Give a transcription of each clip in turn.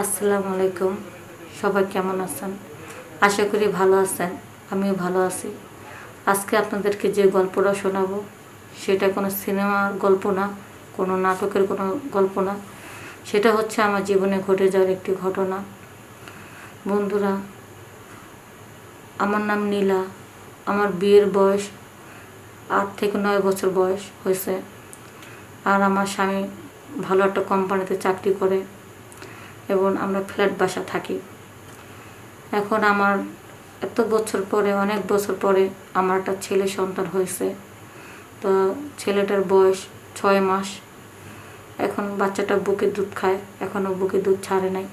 আসসালামু আলাইকুম। সবাই কেমন আছেন? আশা করি ভালো আছেন, আমিও ভালো আছি। আজকে আপনাদেরকে যে গল্পটা শোনাবো, সেটা কোনো সিনেমার গল্প না, কোনো নাটকের কোনো গল্প না। সেটা হচ্ছে আমার জীবনে ঘটে যাওয়ার একটি ঘটনা। বন্ধুরা, আমার নাম নীলা। আমার বিয়ের বয়স আট থেকে নয় বছর বয়স হয়েছে। আর আমার স্বামী ভালো একটা কোম্পানিতে চাকরি করে। এবং আমরা ফ্ল্যাট বাসা থাকি। এখন আমার এত বছর পরে, অনেক বছর পরে আমার একটা ছেলে সন্তান হয়েছে। তো ছেলেটার বয়স ছয় মাস। এখন বাচ্চাটা বুকে দুধ খায় এখনও বুকে দুধ ছাড়ে নাই।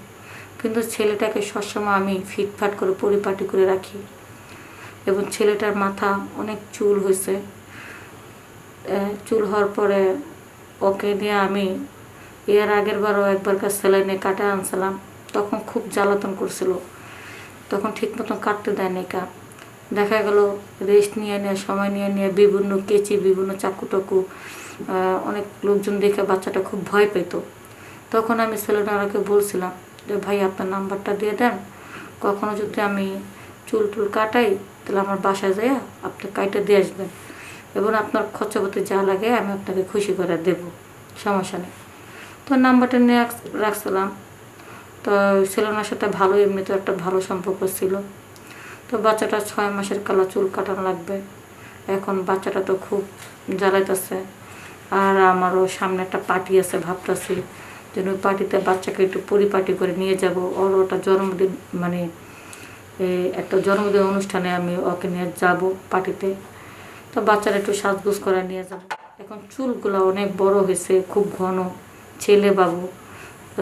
কিন্তু ছেলেটাকে সবসময় আমি ফিটফাট করে, পরিপাটি করে রাখি। এবং ছেলেটার মাথা অনেক চুল হয়েছে। চুল হওয়ার পরে ওকে নিয়ে আমি এর আগের বারও একবার কাছে সেলাইনে কাটা আনছিলাম। তখন খুব জ্বালাতন করছিল। তখন ঠিক মতন কাটতে দেয়নি কা। দেখা গেল রেস্ট নিয়ে নিয়ে, সময় নিয়ে নিয়ে বিভিন্ন কেচি, বিভিন্ন চাকু টাকু অনেক লোকজন দেখে বাচ্চাটা খুব ভয় পেত তখন আমি সেলেনারাকে বলছিলাম যে, ভাই, আপনার নাম্বারটা দিয়ে দেন। কখনো যদি আমি চুল টুল কাটাই, তাহলে আমার বাসায় যাই আপনি কাইটা দিয়ে আসবেন। এবং আপনার খরচাপাতি যা লাগে আমি আপনাকে খুশি করে দেব। সমস্যা নেই। তো নাম্বারটা নিয়ে রাখছিলাম। তো সেলেনার সাথে ভালো এমনিতে একটা ভালো সম্পর্ক ছিল। তো বাচ্চাটা ছয় মাসের কালা চুল কাটানো লাগবে। এখন বাচ্চাটা তো খুব জ্বালাইতেছে। আর আমারও সামনে একটা পার্টি আছে, ভাবতেছি যেন ওই পার্টিতে বাচ্চাকে একটু পরিপাটি করে নিয়ে যাব। ওর ওটা জন্মদিন মানে একটা জন্মদিন অনুষ্ঠানে আমি ওকে নিয়ে যাব পার্টিতে। তো বাচ্চারা একটু সাজগোজ করে নিয়ে যাব। এখন চুলগুলো অনেক বড় হয়েছে, খুব ঘন। ছেলে বাবু।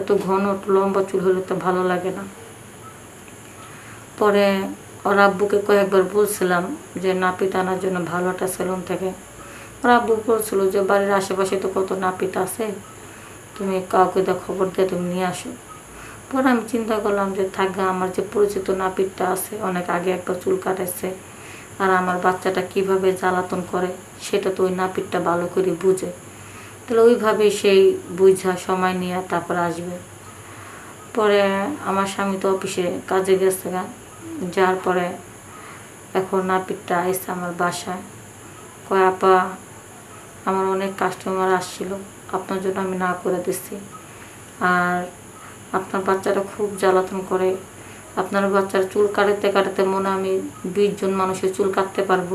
এত ঘন লম্বা চুল হলে তো ভালো লাগে না। পরে ওর আব্বুকে কয়েকবার বলছিলাম যে, নাপিত আনার জন্য ভালো একটা সেলুন থেকে। ওর আব্বু বলছিল যে, বাড়ির আশেপাশে তো কত নাপিত আছে। তুমি কাউকে দা খবর দিয়ে তুমি নিয়ে আসো। পরে আমি চিন্তা করলাম যে থাকবে আমার যে পরিচিত নাপিতটা আছে, অনেক আগে একবার চুল কাটাইছে আর আমার বাচ্চাটা কীভাবে জ্বালাতন করে, সেটা তো ওই নাপিতটা ভালো করে বুঝে। তাহলে ওইভাবে সেই বুঝা সময় নিয়ে তারপর আসবে। পরে আমার স্বামী তো অফিসে কাজে গেছে যার পরে এখন নাপিতটা আইসে আমার বাসায়। কয়, আপা, আমার অনেক কাস্টমার আসছিল। আপনার জন্য আমি না করে দিচ্ছি। আর আপনার বাচ্চারা খুব জ্বালাতন করে। আপনার বাচ্চার চুল কাটাতে কাটাতে মনে আমি বিশ জন মানুষের চুল কাটতে পারব।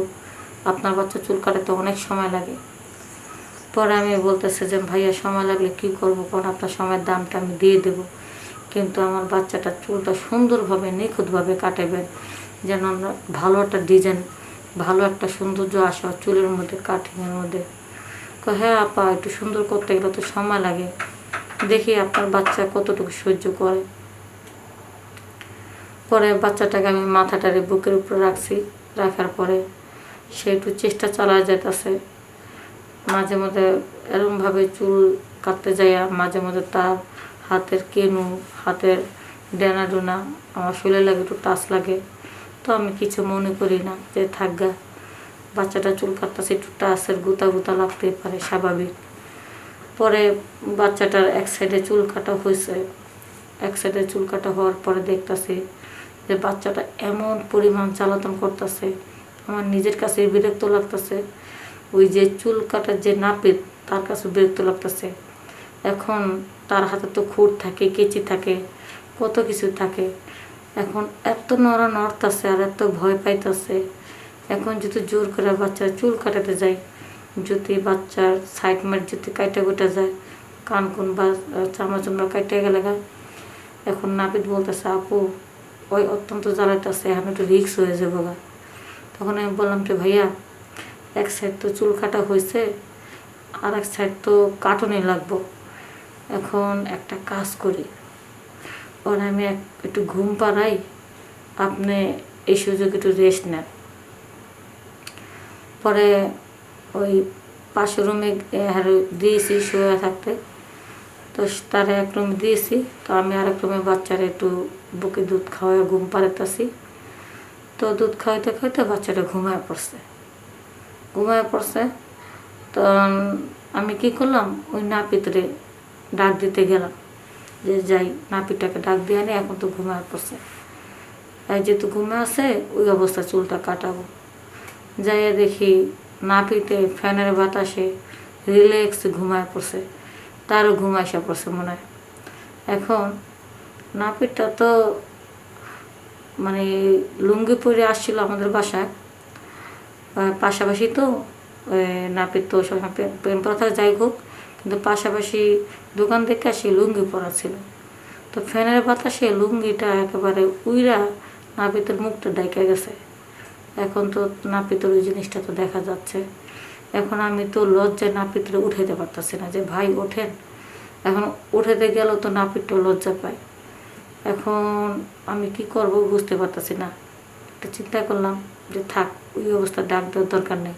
আপনার বাচ্চার চুল কাটাতে অনেক সময় লাগে। পরে আমি বলতেছে যে, ভাইয়া, সময় লাগলে কি করব? কারণ আপনার সময়ের দামটা আমি দিয়ে দেব। কিন্তু আমার বাচ্চাটা চুলটা সুন্দরভাবে, নিখুঁতভাবে কাটাবেন যেন আমরা ভালো একটা ডিজাইন, ভালো একটা সৌন্দর্য আসে চুলের মধ্যে, কাটিংয়ের মধ্যে। হ্যাঁ আপা, একটু সুন্দর করতে গেলে তো সময় লাগে। দেখি আপনার বাচ্চা কতটুকু সহ্য করে। পরে বাচ্চাটাকে আমি মাথাটারে বুকের উপরে রাখছি। রাখার পরে সে একটু চেষ্টা চালায় যেতেছে মাঝে মধ্যে এরমভাবে চুল কাটতে যাইয়া মাঝে মধ্যে তার হাতের কেনু, হাতের ডেনা ডোনা আমার শরীরে লাগে, একটু টাচ লাগে। তো আমি কিছু মনে করি না যে থাকগা বাচ্চাটা চুল কাটতেছে, একটু টাচের গুতা গুতা লাগতে পারে, স্বাভাবিক। পরে বাচ্চাটার এক সাইডে চুল কাটা হয়েছে। এক সাইডে চুল কাটা হওয়ার পরে দেখতাছি যে, বাচ্চাটা এমন পরিমাণ জ্বালাতন করতেছে। আমার নিজের কাছে বিরক্ত লাগতেছে। ওই যে চুল কাটার যে নাপিত, তার কাছে বিরক্ত লাগতেছে। এখন তার হাতে তো খুঁট থাকে, কেচি থাকে, কত কিছু থাকে। এখন এত নড়া নড়তাছে আর এত ভয় পাইতাছে। এখন যদি জোর করে বাচ্চার চুল কাটাতে যায়, যদি বাচ্চার সাইড মার যদি কাইটা গোটা যায়, কান কোন বা চামড়া চামড়া কাইটে গেলে এখন নাপিত বলতেছে, আপু, ওই অত্যন্ত জ্বালাইতেছে এখন একটু রিক্স হয়ে যাব গা। তখন আমি বললাম যে ভাইয়া এক সাইড তো চুল কাটা হয়েছে, আর এক সাইড তো কাটনে লাগবো। এখন একটা কাজ করি। ওর আমি একটু ঘুম পাড়াই, আপনি এই সুযোগ একটু রেস্ট নেন। পরে ওই পাশের রুমে দিয়েছি শুয়ে থাকতে। তো তার এক রুমে দিয়েছি, তো আমি আর এক রুমে বাচ্চারা একটু বুকে দুধ খাওয়াই ঘুম পাড়াইতেছি। তো দুধ খাওয়াইতে খাওয়াইতে বাচ্চাটা ঘুমায় পড়ছে। ঘুমায় পড়ছে। তো আমি কি করলাম? ওই নাপিতরে ডাক দিতে গেলাম যে, যাই, নাপিতটাকে ডাক দিয়ে আনি, এখন তো ঘুমায় পড়ছে। আর যেহেতু ঘুমে আছে, ওই অবস্থায় চুলটা কাটাবো। যাইয়া দেখি নাপিতে ফ্যানের বাতাসে রিল্যাক্স ঘুমায় পড়ছে। তারও ঘুম আসা পড়ছে মনে হয়। এখন নাপিতটা তো মানে লুঙ্গি পরে আসছিল আমাদের বাসায়। পাশাপাশি তো নাপিত তো সবসময় প্রেম- প্রথা যাই হোক, কিন্তু পাশাপাশি দোকান থেকে সে লুঙ্গি পরা ছিল তো ফ্যানের বাতাসে লুঙ্গিটা একেবারে উইরা নাপিতের মুখটা ডেকে গেছে। এখন তো নাপিতের ওই জিনিসটা তো দেখা যাচ্ছে। এখন আমি তো লজ্জায় নাপিতরে উঠাইতে পারতাছি না যে, ভাই, ওঠেন। এখন উঠাতে গেলেও তো নাপিতটা লজ্জা পায়। এখন আমি কি করব বুঝতে পারতাছি না। একটা চিন্তা করলাম যে, থাক ওই অবস্থা, ডাক দেওয়ার দরকার নেই।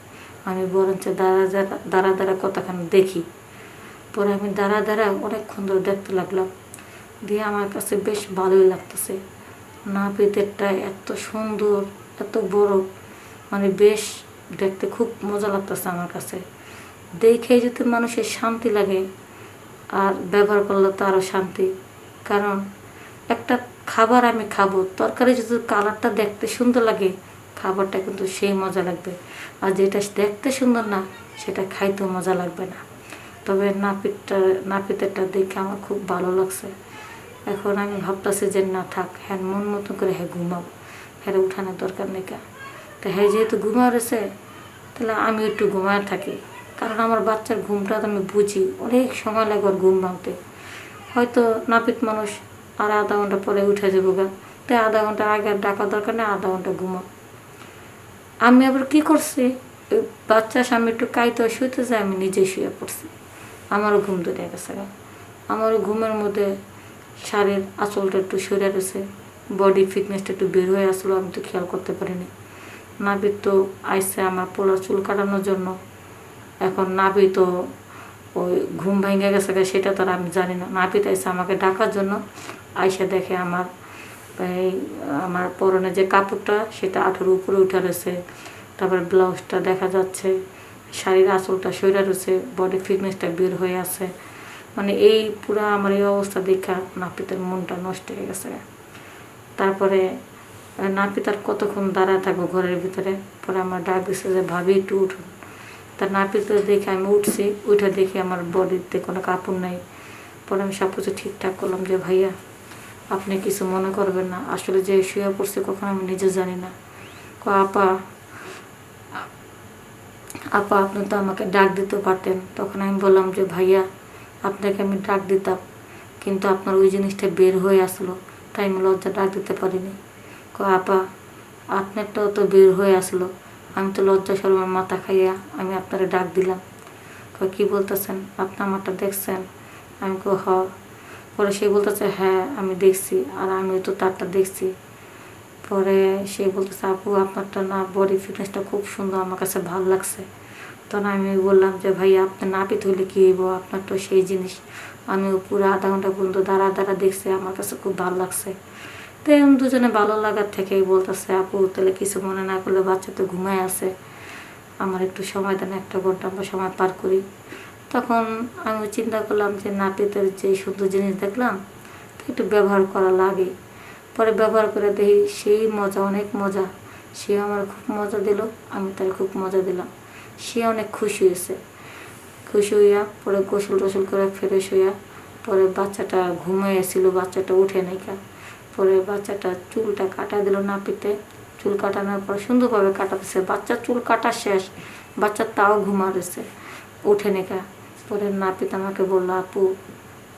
আমি বরঞ্চ দাঁড়া দাঁড়া দাঁড়া দাঁড়া কতখানি দেখি। পরে আমি দাঁড়া দাঁড়া অনেকক্ষণ ধরে দেখতে লাগলাম। দিয়ে আমার কাছে বেশ ভালোই লাগতেছে। নাপিতেরটা এত সুন্দর, এত বড়। মানে বেশ দেখতে খুব মজা লাগতেছে আমার কাছে। দেখে যদি মানুষের শান্তি লাগে, আর ব্যবহার করলে তো আরও শান্তি। কারণ একটা খাবার আমি খাব, তরকারি যদি কালারটা দেখতে সুন্দর লাগে খাবারটা কিন্তু সেই মজা লাগবে। আর যেটা দেখতে সুন্দর না, সেটা খাইতেও মজা লাগবে না। তবে নাপিতটা, নাপিতেরটা দেখে আমার খুব ভালো লাগছে। এখন আমি ভাবতেছি যে না থাক হ্যাঁ মন মতো করে হ্যাঁ ঘুমাবো। হ্যাঁ উঠানোর দরকার নেই কা। তো হ্যাঁ যেহেতু ঘুমা রয়েছে, তাহলে আমি একটু ঘুমায় থাকি। কারণ আমার বাচ্চার ঘুমটা তো আমি বুঝি, অনেক সময় লাগে ওর ঘুম ভাঙতে। হয়তো নাপিত মানুষ আর আধা ঘণ্টা পরে উঠে যাব গা। তাই আধা ঘণ্টা আগে আর ডাকা দরকার নেই, আধা ঘণ্টা ঘুমো আমি আবার কি করছি? ওই বাচ্চার সামনে একটু কাইতে শুইতে যায়, আমি নিজে শুয়ে পড়ছি। আমারও ঘুম ধরে গেছে। আমারও ঘুমের মধ্যে শাড়ির আঁচলটা একটু সরে গেছে। বডি ফিটনেসটা একটু বের হয়ে আসলো, আমি তো খেয়াল করতে পারিনি। নাবিদ তো আইসে আমার পোলা চুল কাটানোর জন্য। এখন নাবি তো ওই ঘুম ভেঙে গেছে সেটা তো আর আমি জানি না। নাপিত আইসে আমাকে ডাকার জন্য আইসা দেখে আমার আমার পরনে যে কাপড়টা, সেটা আঠের উপরে উঠে রয়েছে। তারপর ব্লাউজটা দেখা যাচ্ছে, শাড়ির আঁচলটা সইরা রয়েছে বডি ফিটনেসটা বের হয়ে আছে। মানে এই পুরা আমার এই অবস্থা দেখা নাপিতের মনটা নষ্ট হয়ে গেছে। তারপরে নাপিত আর কতক্ষণ দাঁড়ায় থাকব ঘরের ভিতরে? পরে আমার ডাক যে ভাবি একটু উঠুন। তার নাপিত দেখে আমি উঠছি, উঠে দেখি আমার বডিতে কোনো কাপড় নাই। পরে আমি সব কিছু ঠিকঠাক করলাম যে, ভাইয়া আপনি কিছু মনে করবেন না। আসলে যে শুয়ে পড়ছে কখন আমি নিজে জানি না। আপা আপা আপনি তো আমাকে ডাক দিতে পারতেন। তখন আমি বললাম যে, ভাইয়া, আপনাকে আমি ডাক দিতাম, কিন্তু আপনার ওই জিনিসটা বের হয়ে আসলো, তাই আমি লজ্জা ডাক দিতে পারিনি। ক আপা, আপনারটাও তো বের হয়ে আসলো। আমি তো লজ্জা শরমের মাথা খাইয়া আমি আপনারে ডাক দিলাম। কি বলতেছেন? আপনি আমারটা দেখছেন? আমি কো হ পরে সে বলতেছে হ্যাঁ আমি দেখছি আর আমি তো তারটা দেখছি। পরে সে বলতেছে, আপু, আপনারটা না বডি ফিটনেসটা খুব সুন্দর, আমার কাছে ভালো লাগছে। তখন আমি বললাম যে, ভাই, আপনার নাপিত হইলে কী হইব? আপনার তো সেই জিনিস। আমি পুরো আধা ঘণ্টা পর্যন্ত দাঁড়া দাঁড়া দেখছি, আমার কাছে খুব ভালো লাগছে। তো এরকম দুজনে ভালো লাগার থেকেই বলতেছে, আপু, তাহলে কিছু মনে না করলে বাচ্চা তো ঘুমায় আছে। আমার একটু সময় দেন, একটা ঘণ্টা আমরা সময় পার করি। তখন আমি চিন্তা করলাম যে নাপিতের যে সুন্দর জিনিস দেখলাম, একটু ব্যবহার করা লাগে। পরে ব্যবহার করে দেখি সেই মজা, অনেক মজা। সে আমার খুব মজা দিল, আমি তার খুব মজা দিলাম। সে অনেক খুশি হয়েছে। খুশি হইয়া পরে গোসল টোসল করে ফ্রেশ হইয়া পরে বাচ্চাটা ঘুমাইয়াছিল বাচ্চাটা উঠে নাইকা পরে বাচ্চাটা চুলটা কাটা দিল নাপিতে। চুল কাটানোর পর সুন্দরভাবে কাটাতেছে। বাচ্চার চুল কাটা শেষ, বাচ্চা তাও ঘুমা রয়েছে উঠে নাইকা পরে নাপিত আমাকে বলল, আপু,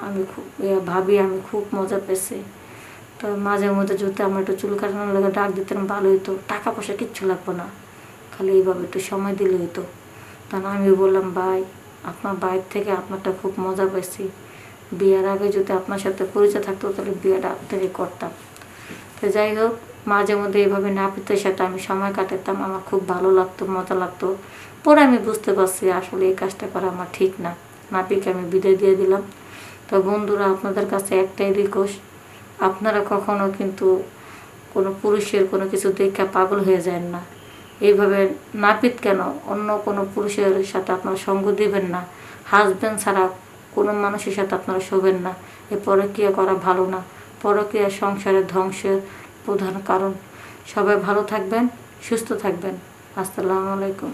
আমি খুব ভাবি আমি খুব মজা পেয়েছি। তো মাঝে মধ্যে যদি আমার একটু চুল কাটানোর লেগে ডাক দিতেন ভালো হতো টাকা পয়সা কিচ্ছু লাগবে না। খালি এইভাবে একটু সময় দিলে হতো তখন আমি বললাম, ভাই, আপনার বাইর থেকে আপনারটা খুব মজা পেয়েছি। বিয়ের আগে যদি আপনার সাথে পরিচয় থাকতো তাহলে বিয়েটা আপনারই করতাম। তো যাই হোক মাঝে মধ্যে এইভাবে নাপিতের সাথে আমি সময় কাটাতাম, আমার খুব ভালো লাগতো, মজা লাগতো। পরে আমি বুঝতে পারছি আসলে এই কাজটা করা আমার ঠিক না। নাপিকে আমি বিদায় দিয়ে দিলাম। তো বন্ধুরা, আপনাদের কাছে একটাই রিকোয়েস্ট আপনারা কখনো কিন্তু কোনো পুরুষের কোনো কিছু দেখে পাগল হয়ে যায় না। এইভাবে নাপিত কেন? অন্য কোনো পুরুষের সাথে আপনারা সঙ্গ দিবেন না। হাজব্যান্ড ছাড়া কোনো মানুষের সাথে আপনারা শোবেন না। এ পরক্রিয়া করা ভালো না। পরক্রিয়া সংসারের ধ্বংসের প্রধান কারণ। সবাই ভালো থাকবেন সুস্থ থাকবেন। আসসালামু আলাইকুম।